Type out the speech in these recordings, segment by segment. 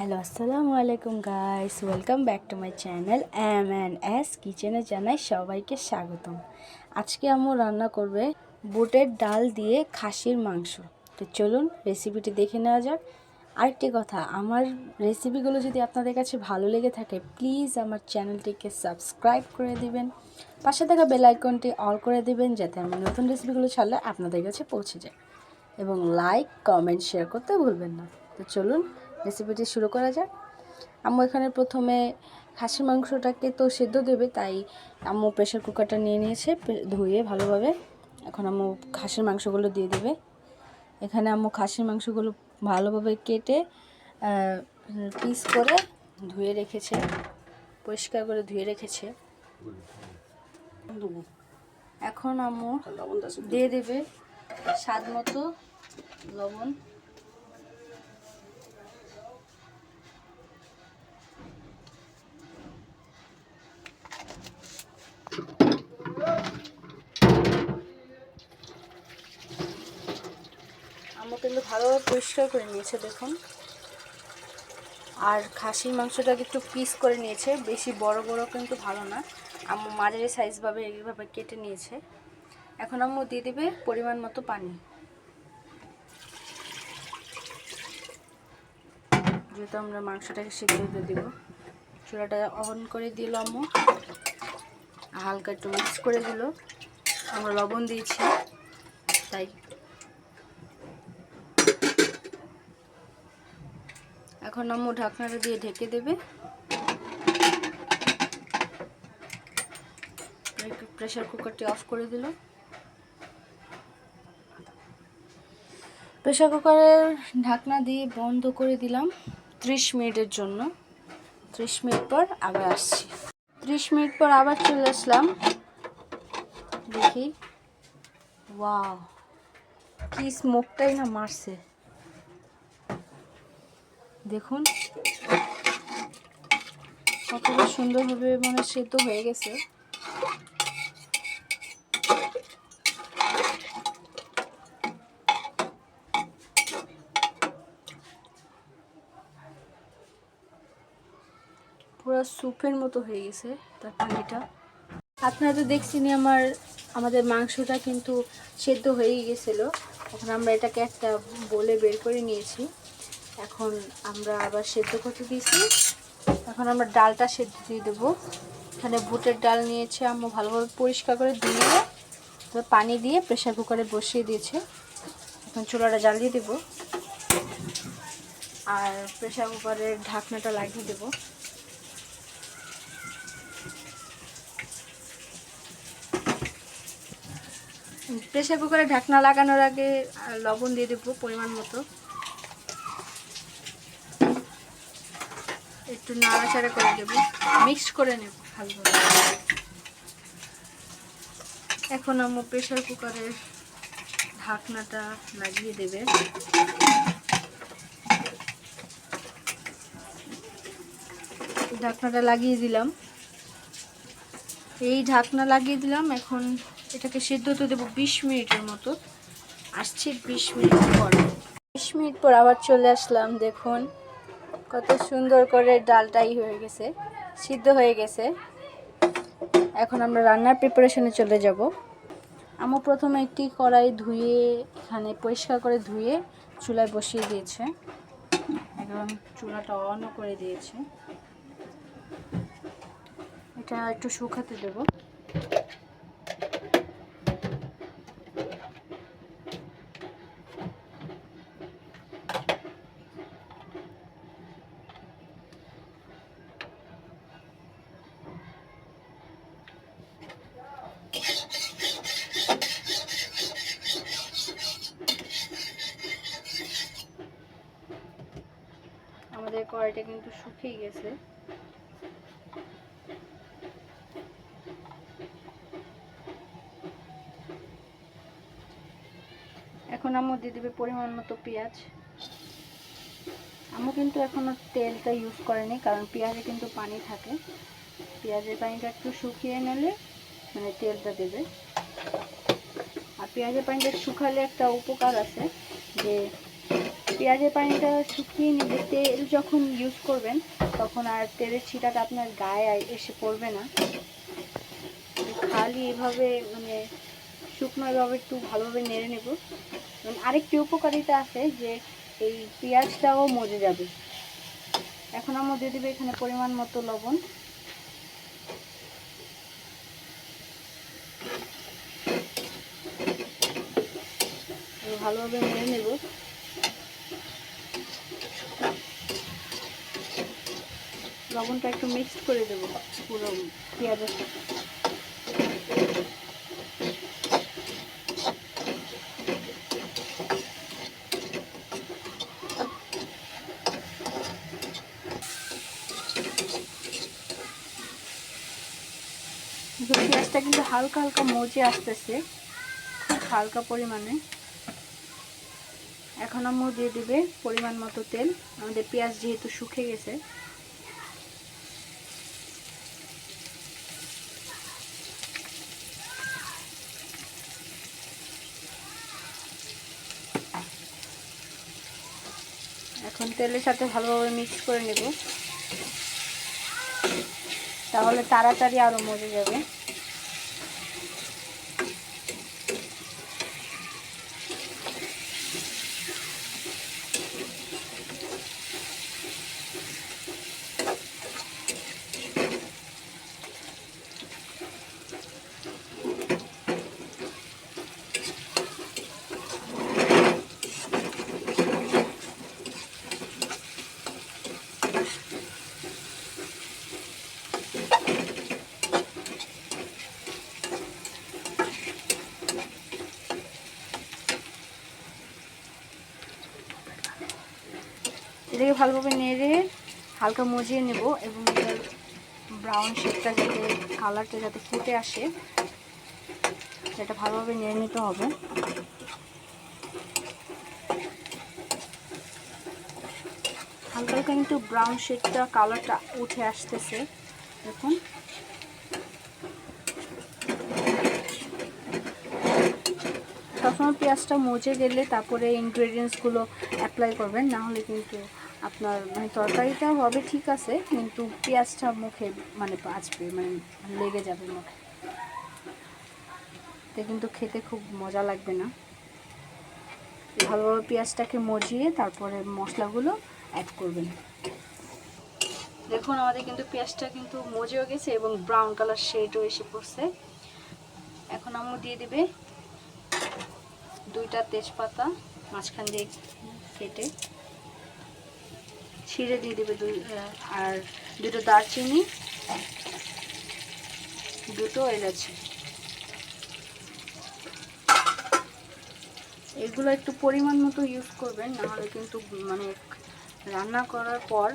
Hello আসসালামু আলাইকুম guys welcome back to my channel M and S কিচেনে জানাই সবাইকে স্বাগতম। আজকে আম্মু রান্না করবে বুটের ডাল দিয়ে খাসির মাংস। তো চলুন রেসিপিটি দেখে নেওয়া যাক। আরেকটি কথা, আমার রেসিপিগুলো যদি আপনাদের কাছে ভালো লেগে থাকে প্লিজ আমার চ্যানেলটিকে সাবস্ক্রাইব করে দিবেন। পাশে থাকা বেল আইকনটি অল করে দিবেন, যাতে আমার নতুন রেসিপিগুলো ছাড়লে আপনাদের কাছে পৌঁছে যায়। এবং লাইক কমেন্ট শেয়ার করতে ভুলবেন না। তো চলুন রেসিপিটি শুরু করা যাক। আম্মু এখানে প্রথমে খাসির মাংসটাকে তো সেদ্ধ দেবে তাই আম্মু প্রেশার কুকারটা নিয়ে নিয়েছে ধুয়ে ভালোভাবে। এখন আম্মু খাসির মাংসগুলো দিয়ে দেবে। এখানে আম্মু খাসির মাংসগুলো ভালোভাবে কেটে পিস করে ধুয়ে রেখেছে পরিষ্কার করে ধুয়ে রেখেছে। এখন আম্মু দিয়ে দেবে স্বাদ মতো লবণ। আম্মু কিন্তু ভালোভাবে পরিষ্কার করে নিয়েছে, দেখুন। আর খাসির মাংসটাকে একটু পিস করে নিয়েছে, বেশি বড় বড় কিন্তু ভালো না। আম্মু মাঝারি সাইজভাবে এইভাবে কেটে নিয়েছে। এখন আম্মু দিয়ে দেবে পরিমাণ মতো পানি। যেহেতু আমরা মাংসটাকে সিদ্ধ দিয়ে দিব। চুলাটা অন করে দিল আম্মু। হালকা একটু মিক্স করে দিল। আমরা লবণ দিয়েছি, তাই এখন ঢাকনাটা দিয়ে ঢেকে দেবে। প্রেশার কুকারটি অফ করে দিল। প্রেশার কুকারের ঢাকনা দিয়ে বন্ধ করে দিলাম ত্রিশ মিনিটের জন্য। ত্রিশ মিনিট পর আবার আসছি। ত্রিশ মিনিট পর আবার চলে আসলাম। দেখি। ওয়াও কি স্মোকটাই না মারছে। দেখুন। কতটা সুন্দরভাবে মানে সেদ্ধ হয়ে গেছে। পুরো স্যুপের মতো হয়ে গেছে তার পানিটা। আপনারা তো দেখছেনই আমার, আমাদের মাংসটা কিন্তু সেদ্ধ হয়ে গেছিল। এখন আমরা এটাকে একটা বলে বের করে নিয়েছি। এখন আমরা আবার সেদ্ধ করতে দিয়েছি। এখন আমরা ডালটা সেদ্ধ দিয়ে দেবো। এখানে বুটের ডাল নিয়েছে আম্মু ভালোভাবে পরিষ্কার করে ধুয়ে তারপর পানি দিয়ে প্রেশার কুকারে বসিয়ে দিয়েছে। এখন চুলাটা জ্বালিয়ে দেবো। আর প্রেশার কুকারের ঢাকনাটা লাগিয়ে দেবো। প্রেশার কুকারে ঢাকনা লাগানোর আগে লবণ দিয়ে দেবো পরিমাণ মতো। একটু নাড়াচাড়া করে দেবো। মিক্স করে নেব ভালোভাবে। এখন আমার প্রেশার কুকারের ঢাকনাটা লাগিয়ে দেবে। ঢাকনাটা লাগিয়ে দিলাম। এই ঢাকনা লাগিয়ে দিলাম। এখন এটাকে সিদ্ধ হতে দেবো বিশ মিনিটের মতো। আসছে বিশ মিনিট পর। বিশ মিনিট পর আবার চলে আসলাম, দেখুন। কত সুন্দর করে ডালটাই হয়ে গেছে, সিদ্ধ হয়ে গেছে। এখন আমরা রান্নার প্রিপারেশনে চলে যাব। আমার প্রথমে একটি কড়াই ধুয়ে, এখানে পরিষ্কার করে ধুয়ে চুলায় বসিয়ে দিয়েছে। এখন চুলাটা অনও করে দিয়েছে। এটা একটু শুকাতে দেবো। কড়াইটা কিন্তু শুকিয়ে গেছে। এখন আম্মু দিয়ে দেবে পরিমাণ মতো পেঁয়াজ। আম্মু কিন্তু এখনও তেলটা ইউজ করেনি, কারণ পেঁয়াজে কিন্তু পানি থাকে। পেঁয়াজের পানিটা একটু শুকিয়ে নিলে মানে তেলটা দেবে। আর পেঁয়াজের পানিটা শুকালে একটা উপকার আছে যে পেঁয়াজের পানিটা শুকিয়ে নিবে তেল যখন ইউজ করবেন, তখন আর তেলের ছিটাটা আপনার গায়ে এসে পড়বে না। খালি এভাবে মানে শুকনোভাবে একটু ভালোভাবে নেড়ে নেব। এবং আরেকটি উপকারিতা আছে যে এই পেঁয়াজটাও মজে যাবে। এখন আমরা দিয়ে দেবে এখানে পরিমাণ মতো লবণ। ভালোভাবে নেড়ে নেব। লবণটা একটু মিক্সড করে দেবো, পুরো পেঁয়াজের সাথে। পেঁয়াজটা কিন্তু হালকা হালকা মজে আসতেছে, খুব হালকা পরিমাণে। এখন আমরা দিয়ে দিবে পরিমাণ মতো তেল। আমাদের পেঁয়াজ যেহেতু শুকে গেছে এখন তেলের সাথে ভালোভাবে মিক্স করে নেব। তাহলে তাড়াতাড়ি আরও মজে যাবে। ভালোভাবে নেড়ে হালকা মজিয়ে নেব এবং ব্রাউন শেপটা যাতে কালারটা যাতে ফুটে আসে, সেটা ভালোভাবে নেড়ে নিতে হবে। হালকা হালকা কিন্তু ব্রাউন শেডটা কালারটা উঠে আসতেছে, দেখুন। সবসময় পেঁয়াজটা মজে গেলে তারপরে ইনগ্রেডিয়েন্টসগুলো অ্যাপ্লাই করবেন, না হলে কিন্তু আপনার মানে তরকারিটা হবে ঠিক আছে, কিন্তু পেঁয়াজটা মুখে মানে বাঁচবে মানে লেগে যাবে মুখে। তো কিন্তু খেতে খুব মজা লাগবে না। ভালোভাবে পেঁয়াজটাকে মজিয়ে তারপরে মশলাগুলো অ্যাড করবেন। দেখুন, আমাদের কিন্তু পেঁয়াজটা কিন্তু মজেও গেছে এবং ব্রাউন কালার শেডও এসে পড়ছে। এখন আমরা দিয়ে দেবে দুইটা তেজপাতা মাঝখান দিয়ে কেটে। ছিঁড়ে দিয়ে দেবে দুই আর দুটো দারচিনি, দুটো এলাচি। এগুলো একটু পরিমাণ মতো ইউজ করবেন, নাহলে কিন্তু মানে রান্না করার পর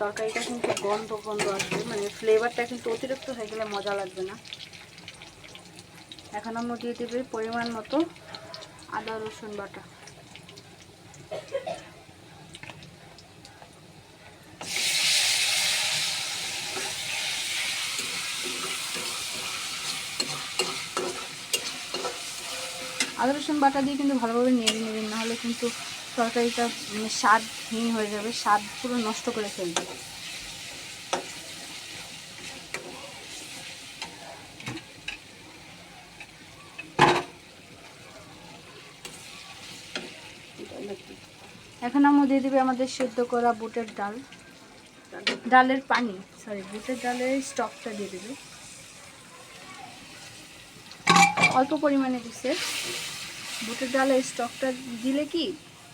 তরকারিটা কিন্তু গন্ধ গন্ধ আসবে। মানে ফ্লেভারটা কিন্তু অতিরিক্ত হয়ে গেলে মজা লাগবে না। এখন আমরা দিয়ে দেবে পরিমাণ মতো আদা, রসুন বাটা। আদা রসুন বাটা দিয়ে কিন্তু ভালোভাবে নেড়ে নেবেন, নাহলে কিন্তু তরকারিটা মানে স্বাদহীন হয়ে যাবে, স্বাদ পুরো নষ্ট করে ফেলবে। এখন আমরা দিয়ে দিবে আমাদের সেদ্ধ করা বুটের ডাল। ডালের পানি সরি বুটের ডালের স্টকটা দিয়ে দেবে। অল্প পরিমাণে দিছে। বুটের ডালের স্টকটা দিলে কি?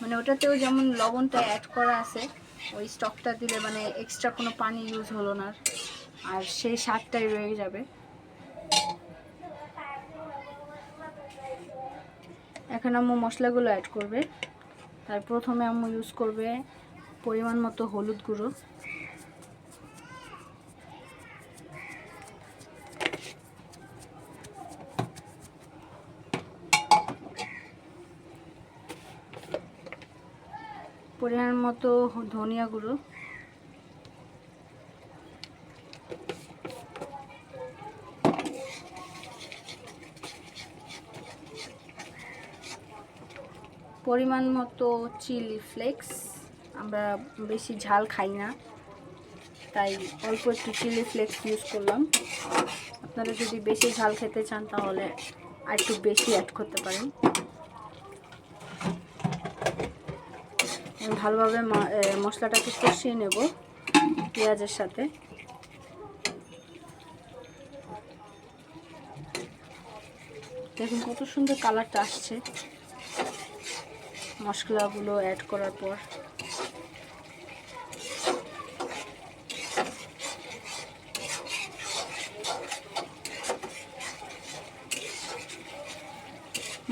মানে ওটাতেও যেমন লবণটা অ্যাড করা আছে, ওই স্টকটা দিলে মানে এক্সট্রা কোনো পানি ইউজ হলো না আর। সেই স্বাদটাই রয়ে যাবে। এখন আম্মু মশলাগুলো অ্যাড করবে। তার প্রথমে আম্মু ইউজ করবে পরিমাণ মতো হলুদ গুঁড়ো। পরিমাণ মতো ধনিয়া গুঁড়ো। পরিমাণ মতো চিলি ফ্লেক্স। আমরা বেশি ঝাল খাই না, তাই অল্প একটু চিলি ফ্লেক্স ইউজ করলাম। আপনারা যদি বেশি ঝাল খেতে চান তাহলে আর একটু বেশি অ্যাড করতে পারেন। ভালোভাবে মশলাটাকে কষিয়ে নেব পেঁয়াজের সাথে। দেখুন কত সুন্দর কালারটা আসছে। মশলাগুলো অ্যাড করার পর।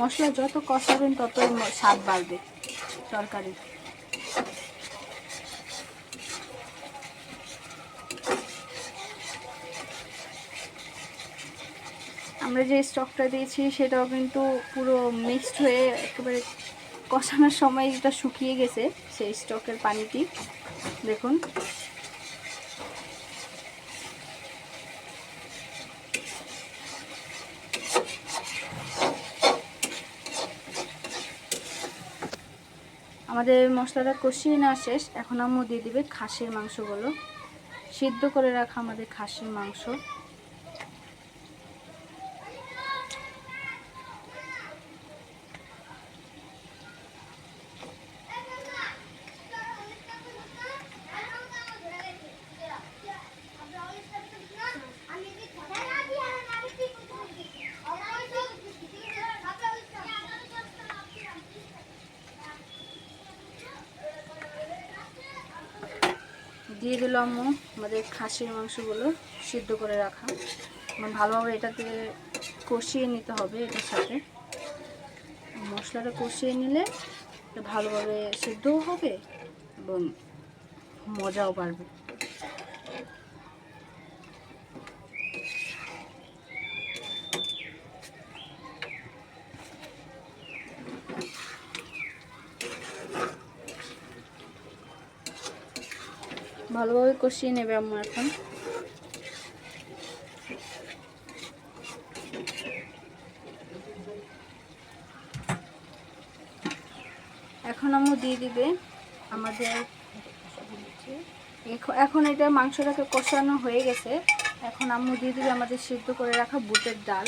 মশলা যত কষাবেন ততই স্বাদ বাড়বে তরকারি আমরা যে স্টকটা দিয়েছি, সেটাও কিন্তু পুরো মিক্সড হয়ে একেবারে কষানোর সময় যেটা শুকিয়ে গেছে, সেই স্টকের পানিটি। দেখুন। আমাদের মশলাটা কষিয়ে না শেষ। এখন আম্মু দিয়ে দিবে খাসির মাংসগুলো। সিদ্ধ করে রাখা আমাদের খাসির মাংস। দিল আম্মু, আমাদের খাসির মাংসগুলো সিদ্ধ করে রাখা। মানে ভালোভাবে এটাতে কষিয়ে নিতে হবে এটার সাথে। মশলাটা কষিয়ে নিলে ভালোভাবে সিদ্ধও হবে এবং মজাও বাড়বে। ভালোভাবে কষিয়ে নেবে আম্মু এখন। এখন আম্মু দিয়ে দিবে আমাদের এখন এটা মাংসটাকে কষানো হয়ে গেছে। এখন আম্মু দিয়ে দিবে আমাদের সিদ্ধ করে রাখা বুটের ডাল।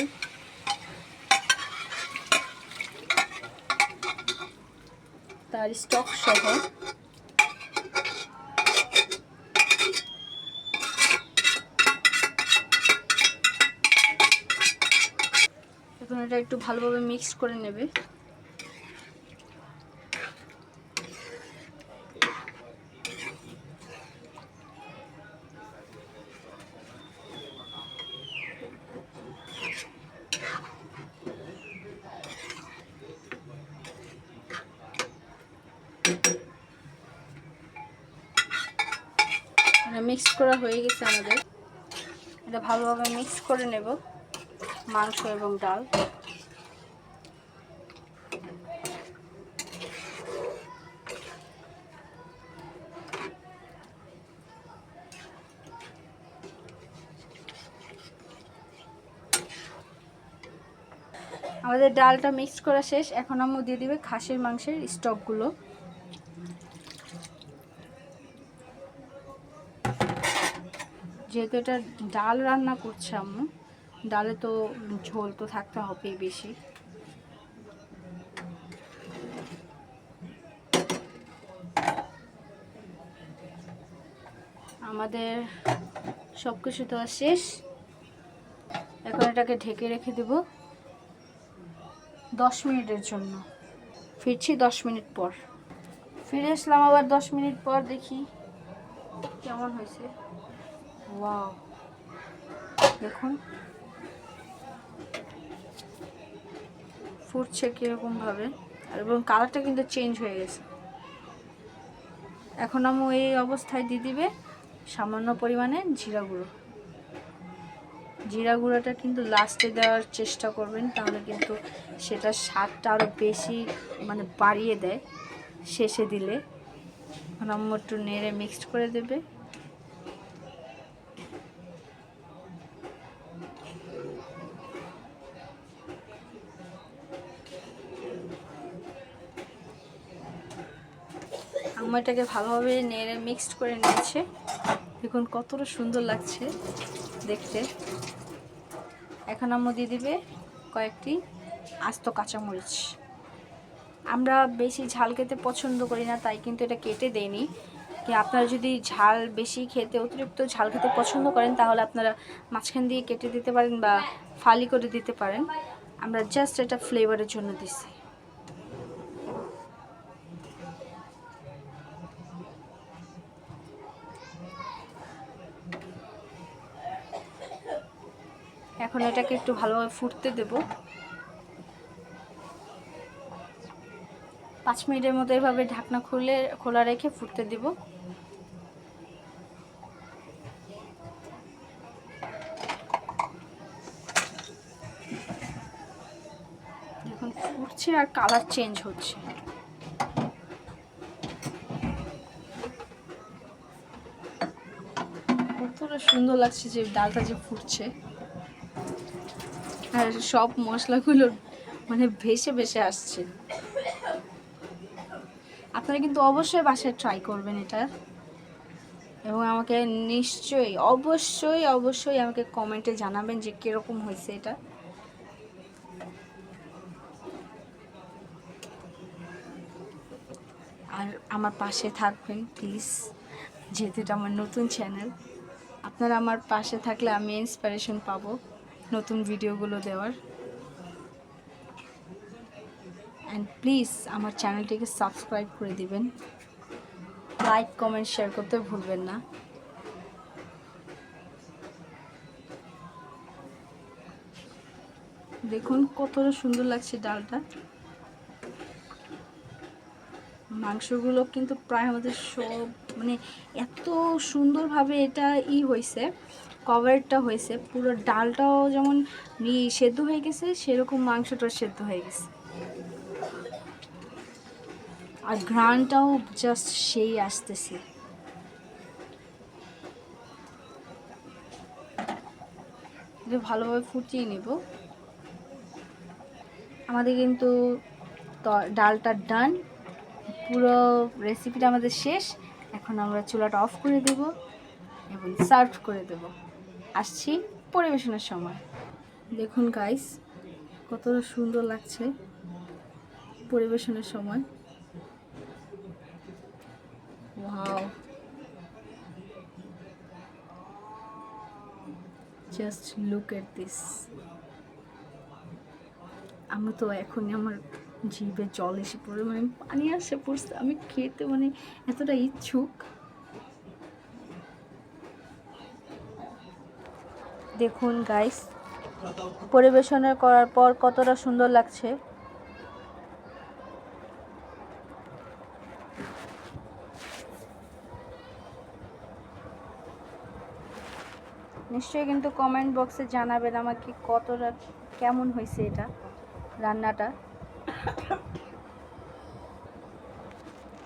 তার স্টক সহ। এটা একটু ভালোভাবে মিক্স করে নেবে। মিক্স করা হয়ে গেছে আমাদের। এটা ভালোভাবে মিক্স করে নেব। মাংস এবং ডাল। আমাদের ডালটা মিক্স করা শেষ। এখন আম্মু দিয়ে দিবে খাসির মাংসের স্টকগুলো। যেহেতু এটা ডাল রান্না করছে আম্মু। ডালে তো ঝোল তো থাকতে হবেই বেশি। আমাদের সব কিছু তো শেষ। এখন এটাকে ঢেকে রেখে দেব দশ মিনিটের জন্য। ফিরছি দশ মিনিট পর। ফিরে আসলাম আবার দশ মিনিট পর, দেখি কেমন হয়েছে। ওয়াও। দেখুন। ফুটছে কীরকমভাবে আর এবং কালারটা কিন্তু চেঞ্জ হয়ে গেছে। এখন আমি এই অবস্থায় দিয়ে দিবে সামান্য পরিমাণে জিরা গুঁড়ো। জিরা গুঁড়োটা কিন্তু লাস্টে দেওয়ার চেষ্টা করবেন, তাহলে কিন্তু সেটা স্বাদটা আরও বেশি মানে বাড়িয়ে দেয় শেষে দিলে। এখন আম্মু একটু নেড়ে মিক্সড করে দেবে। সময়টাকে ভালোভাবে নেড়ে মিক্সড করে নিয়েছে। দেখুন কতটা সুন্দর লাগছে দেখতে। এখন আম্মু দিয়ে দিবে কয়েকটি আস্ত কাঁচামরিচ। আমরা বেশি ঝাল খেতে পছন্দ করি না, তাই কিন্তু এটা কেটে দেইনি। কি আপনারা যদি ঝাল বেশি খেতে অতিরিক্ত ঝাল খেতে পছন্দ করেন, তাহলে আপনারা মাঝখান দিয়ে কেটে দিতে পারেন বা ফালি করে দিতে পারেন। আমরা জাস্ট এটা ফ্লেভারের জন্য দিছি এখন এটাকে একটু ভালোভাবে ফুটতে দেব। পাঁচ মিনিটের মতো এভাবে ঢাকনা খুলে, খোলা রেখে ফুটতে দিব। দেখুন, ফুটছে আর কালার চেঞ্জ হচ্ছে। কতটা সুন্দর লাগছে যে ডালটা যে ফুটছে। আর সব মশলাগুলো মানে ভেসে ভেসে আসছে। আপনারা কিন্তু অবশ্যই বাসায় ট্রাই করবেন এটা। এবং আমাকে নিশ্চয়ই, অবশ্যই অবশ্যই আমাকে কমেন্টে জানাবেন যে কীরকম হয়েছে এটা। আর আমার পাশে থাকবেন প্লিজ যেহেতু এটা আমার নতুন চ্যানেল আপনারা আমার পাশে থাকলে আমি ইন্সপিরেশন পাবো। নতুন ভিডিওগুলো দেওয়ার। অ্যান্ড প্লিজ আমার চ্যানেলটিকে সাবস্ক্রাইব করে দিবেন। লাইক কমেন্ট শেয়ার করতে ভুলবেন না। দেখুন কতটা সুন্দর লাগছে ডালটা। মাংসগুলো কিন্তু প্রায় আমাদের সব মানে এত সুন্দরভাবে এটা ই হয়েছে কভারটা হয়েছে, পুরো ডালটাও যেমন সেদ্ধ হয়ে গেছে, সেরকম মাংসটাও সেদ্ধ হয়ে গেছে। আর ঘ্রাণটাও জাস্ট সেই আসতেছে। ভালোভাবে ফুটিয়ে নেব। আমাদের কিন্তু ডালটা ডান পুরো রেসিপিটা আমাদের শেষ। এখন আমরা চুলাটা অফ করে দেব এবং সার্ভ করে দেব। আসছি পরিবেশনের সময়। দেখুন গাইস কতটা সুন্দর লাগছে পরিবেশনের সময়। Wow just look at this আমি তো এখনই আমার জিভে জল এসে পড়ে মানে পানি আসে পড়ছে, আমি খেতে মানে এতটা ইচ্ছুক। দেখুন গাইস পরিবেশনা করার পর কতটা সুন্দর লাগছে। নিশ্চয়ই কিন্তু কমেন্ট বক্সে জানাবেন আমাকে কতটা, কেমন হয়েছে এটা রান্নাটা।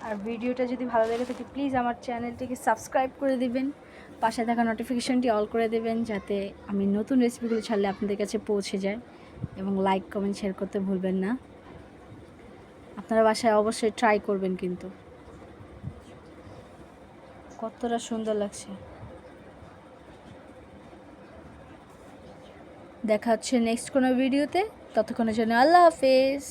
আর ভিডিওটা যদি ভালো লেগে থাকে প্লিজ আমার চ্যানেলটিকে সাবস্ক্রাইব করে দিবেন। পাশে থাকা নোটিফিকেশনটি অল করে দেবেন, যাতে আমি নতুন রেসিপিগুলো ছাড়লে আপনাদের কাছে পৌঁছে যায়। এবং লাইক কমেন্ট শেয়ার করতে ভুলবেন না। আপনারা বাসায় অবশ্যই ট্রাই করবেন কিন্তু। কতটা সুন্দর লাগছে। দেখা হচ্ছে নেক্সট কোনো ভিডিওতে ততক্ষণের জন্য আল্লাহ হাফেজ।